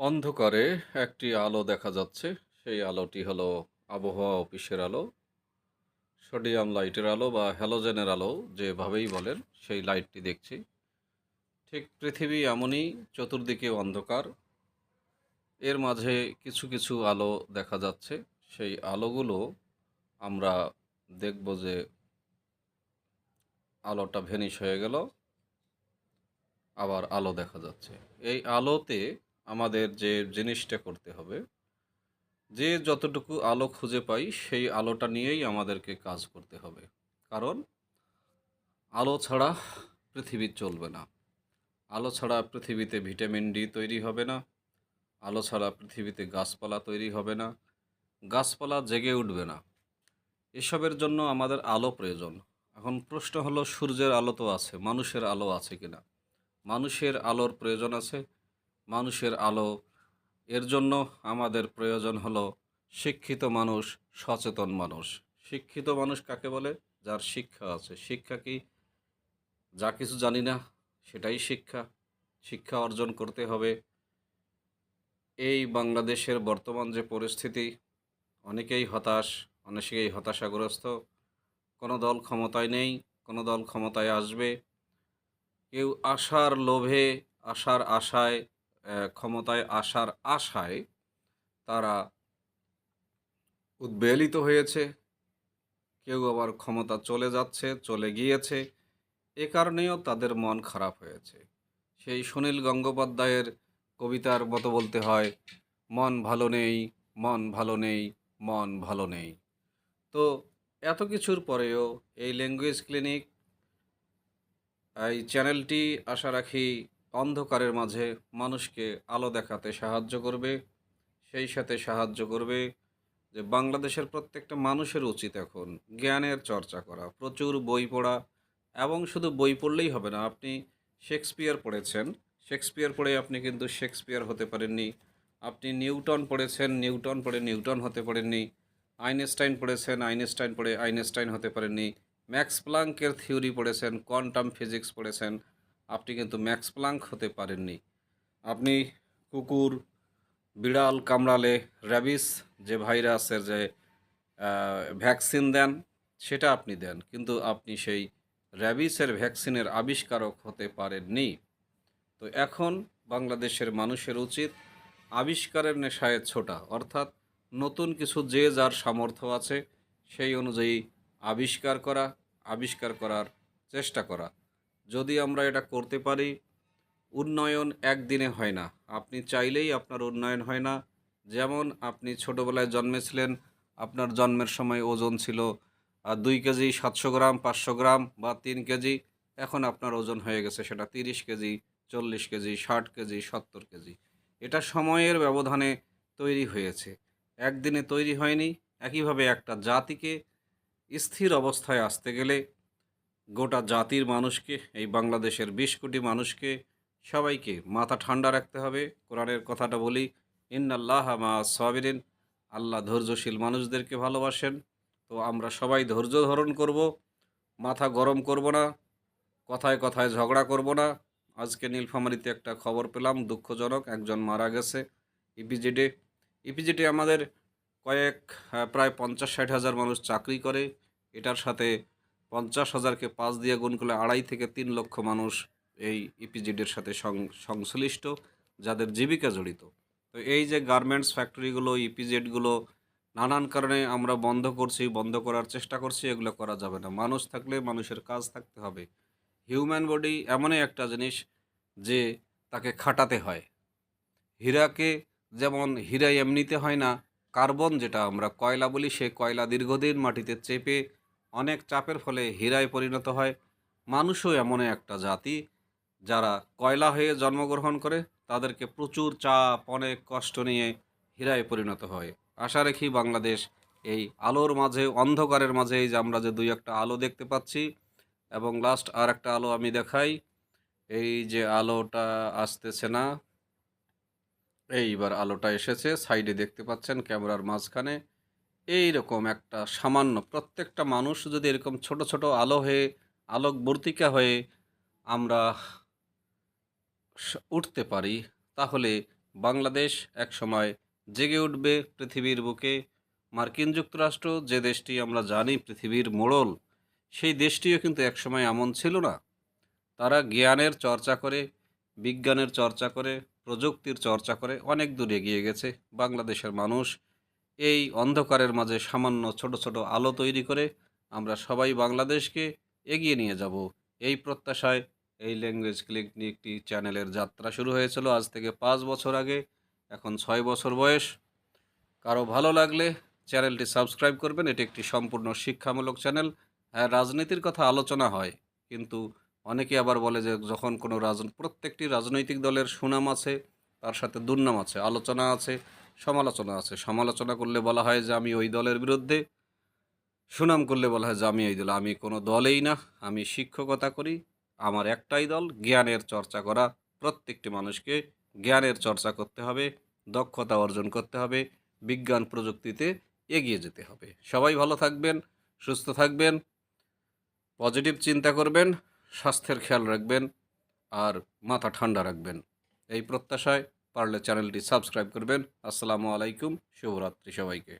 অন্ধকারে একটি আলো দেখা যাচ্ছে। সেই আলোটি হলো আবহাওয়া অফিসের আলো, সোডিয়াম লাইটের আলো বা হ্যালোজেনের আলো যেভাবেই বলেন, সেই লাইটটি দেখছি। ঠিক পৃথিবী এমনই, চতুর্দিকে অন্ধকার। এর মাঝে কিছু কিছু আলো দেখা যাচ্ছে। সেই আলোগুলো আমরা দেখব যে আলোটা ভেনিশ হয়ে গেল, আবার আলো দেখা যাচ্ছে। এই আলোতে আমাদের যে জিনিসটা করতে হবে, যে যতটুকু আলো খুঁজে পাই, সেই আলোটা নিয়েই আমাদেরকে কাজ করতে হবে। কারণ আলো ছাড়া পৃথিবী চলবে না। আলো ছাড়া পৃথিবীতে ভিটামিন ডি তৈরি হবে না। আলো ছাড়া পৃথিবীতে গাছপালা তৈরি হবে না। গাছপালা জেগে উঠবে না। এসবের জন্য আমাদের আলো প্রয়োজন। এখন প্রশ্ন হলো, সূর্যের আলো তো আছে, মানুষের আলো আছে কিনা? মানুষের আলোর প্রয়োজন আছে। মানুষের আলো। এর জন্য আমাদের প্রয়োজন হলো শিক্ষিত মানুষ, সচেতন মানুষ। শিক্ষিত মানুষ কাকে বলে? যার শিক্ষা আছে। শিক্ষা কি? যা কিছু জানি না, সেটাই শিক্ষা। শিক্ষা অর্জন করতে হবে। এই বাংলাদেশের বর্তমান যে পরিস্থিতি, অনেকেই হতাশ, অনেকেই হতাশাগ্রস্ত। কোনো দল ক্ষমতায় নেই, কোনো দল ক্ষমতায় আসবে। কেউ আশার লোভে, আশার আশায় ক্ষমতায় আসার আশায় তারা উদ্বেলিত হয়েছে। কেউ আবার ক্ষমতা চলে যাচ্ছে, চলে গিয়েছে। এ কারণেও তাদের মন খারাপ হয়েছে। সেই সুনীল গঙ্গোপাধ্যায়ের কবিতার মতো বলতে হয়, মন ভালো নেই, মন ভালো নেই, মন ভালো নেই। তো এত কিছুর পরেও এই ল্যাঙ্গুয়েজ ক্লিনিক, এই চ্যানেলটি আশা রাখি অন্ধকারের মাঝে মানুষকে আলো দেখাতে সাহায্য করবে, সেই সাথে সাহায্য করবে যে বাংলাদেশের প্রত্যেকটা মানুষের উচিত এখন জ্ঞানের চর্চা করা, প্রচুর বই পড়া এবং শুধু বই পড়লেই হবে না, আপনি শেক্সপিয়ার পড়েছেন, শেক্সপিয়ার পড়ে আপনি কিন্তু শেক্সপিয়ার হতে পারেননি, আপনি নিউটন পড়েছেন, নিউটন পড়ে নিউটন হতে পারেননি, আইনস্টাইন পড়েছেন, আইনস্টাইন পড়ে আইনস্টাইন হতে পারেননি, ম্যাক্স প্লাঙ্কের থিওরি পড়েছেন, কোয়ান্টাম ফিজিক্স পড়েছেন আপনি কিন্তু ম্যাক্স প্লাঙ্ক হতে পারেননি। আপনি কুকুর, বিড়াল কামড়ালে র্যাবিস, যে ভাইরাসের যে ভ্যাকসিন দেন, সেটা আপনি দেন। কিন্তু আপনি সেই র্যাবিসের ভ্যাকসিনের আবিষ্কারক হতে পারেননি। তো এখন বাংলাদেশের মানুষের উচিত আবিষ্কারের নেশায় ছোটা, অর্থাৎ নতুন কিছু যে যার সামর্থ্য আছে, সেই অনুযায়ী আবিষ্কার করা, আবিষ্কার করার চেষ্টা করা। যদি আমরা এটা করতে পারি, উন্নয়ন একদিনে হয় না। আপনি চাইলেই আপনার উন্নয়ন হয় না। যেমন আপনি ছোটোবেলায় জন্মেছিলেন, আপনার জন্মের সময় ওজন ছিল দুই কেজি সাতশো গ্রাম, পাঁচশো গ্রাম বা তিন কেজি, এখন আপনার ওজন হয়ে গেছে সেটা তিরিশ কেজি, চল্লিশ কেজি, ষাট কেজি, সত্তর কেজি। এটা সময়ের ব্যবধানে তৈরি হয়েছে। একদিনে তৈরি হয়নি। একইভাবে একটা জাতিকে স্থির অবস্থায় আসতে গেলে গোটা জাতির মানুষকে, এই বাংলাদেশের বিশ কোটি মানুষকে সবাইকে মাথা ঠান্ডা রাখতে হবে। কোরআনের কথাটা বলি, ইন্নাল্লাহ মা সাবিরিন, আল্লাহ ধৈর্যশীল মানুষদেরকে ভালোবাসেন। তো আমরা সবাই ধৈর্য ধারণ করব, মাথা গরম করব না, কথায় কথায় ঝগড়া করব না। আজকে নীলফামারিতে একটা খবর পেলাম, দুঃখজনক, একজন মারা গেছে ইপিজিডে ইপিজিডে আমাদের কয়েক প্রায় পঞ্চাশ ষাট হাজার মানুষ চাকরি করে। এটার সাথে পঞ্চাশ হাজারকে পাঁচ দিয়ে গুণ করলে আড়াই থেকে তিন লক্ষ মানুষ এই ইপিজিডের সাথে সং- সংশ্লিষ্ট, যাদের জীবিকা জড়িত। তো এই যে গার্মেন্টস ফ্যাক্টরিগুলো ইপিজেডগুলো নানান কারণে আমরা বন্ধ করছি, বন্ধ করার চেষ্টা করছি, এগুলো করা যাবে না। মানুষ থাকলে মানুষের কাজ থাকতে হবে। হিউম্যান বডি এমনই একটা জিনিস যে তাকে খাটাতে হয়। হীরাকে যেমন হীরা এমনিতে হয় না কার্বন যেটা আমরা কয়লা বলি, সে কয়লা দীর্ঘদিন মাটিতে চেপে অনেক চাপের ফলে হীরায় পরিণত হয়। মানুষও এমনই একটা জাতি, যারা কয়লা হয়ে জন্মগ্রহণ করে, তাদেরকে প্রচুর চাপ, অনেক কষ্ট নিয়ে হীরায় পরিণত হয়। আশা রাখি বাংলাদেশ এই আলোর মাঝে, অন্ধকারের মাঝে এই যে আমরা যে দুই একটা আলো দেখতে পাচ্ছি, এবং লাস্ট আর একটা আলো আমি দেখাই। এই যে আলোটা আসতেছে না, এইবার আলোটা এসেছে সাইডে দেখতে পাচ্ছেন ক্যামেরার মাঝখানে। এই রকম একটা সামান্য প্রত্যেকটা মানুষ যদি এরকম ছোট ছোট আলো হয়ে আলোকবর্তিকা হয়ে আমরা উঠতে পারি, তাহলে বাংলাদেশ একসময় জেগে উঠবে পৃথিবীর বুকে। মার্কিন যুক্তরাষ্ট্র, যে দেশটি আমরা জানি পৃথিবীর মোড়ল, সেই দেশটিও কিন্তু একসময় এমন ছিল না। তারা জ্ঞানের চর্চা করে, বিজ্ঞানের চর্চা করে, প্রযুক্তির চর্চা করে অনেক দূর এগিয়ে গেছে। বাংলাদেশের মানুষ এই অন্ধকারের মাঝে সামান্য ছোট ছোট আলো তৈরি করে আমরা সবাই বাংলাদেশকে এগিয়ে নিয়ে যাব। এই প্রত্যাশায় এই ল্যাঙ্গুয়েজ ক্লিনিকটি চ্যানেলের যাত্রা শুরু হয়েছিল আজ থেকে পাঁচ বছর আগে। এখন ছয় বছর বয়স। কারও ভালো লাগলে চ্যানেলটি সাবস্ক্রাইব করবেন। এটি একটি সম্পূর্ণ শিক্ষামূলক চ্যানেল। হ্যাঁ রাজনীতির কথা আলোচনা হয়, কিন্তু অনেকে আবার বলে যে যখন কোনো রাজ, প্রত্যেকটি রাজনৈতিক দলের সুনাম আছে, তার সাথে দুর্নাম আছে, আলোচনা আছে সমালোচনা আছে। সমালোচনা করলে বলা হয় যে আমি ওই দলের বিরুদ্ধে, সুনাম করলে বলা হয় যে আমি এই দল, আমি কোনো দলেই না, আমি শিক্ষকতা করি, আমার একটাই দল, জ্ঞানের চর্চা করা, প্রত্যেকটি মানুষকে জ্ঞানের চর্চা করতে হবে, দক্ষতা অর্জন করতে হবে, বিজ্ঞান প্রযুক্তিতে এগিয়ে যেতে হবে। সবাই ভালো থাকবেন, সুস্থ থাকবেন, পজিটিভ চিন্তা করবেন, স্বাস্থ্যের খেয়াল রাখবেন, আর মাথা ঠান্ডা রাখবেন। এই প্রত্যাশায় পারলে চ্যানেলটি সাবস্ক্রাইব করবেন। আসসালামু আলাইকুম শুভরাত্রি সবাইকে।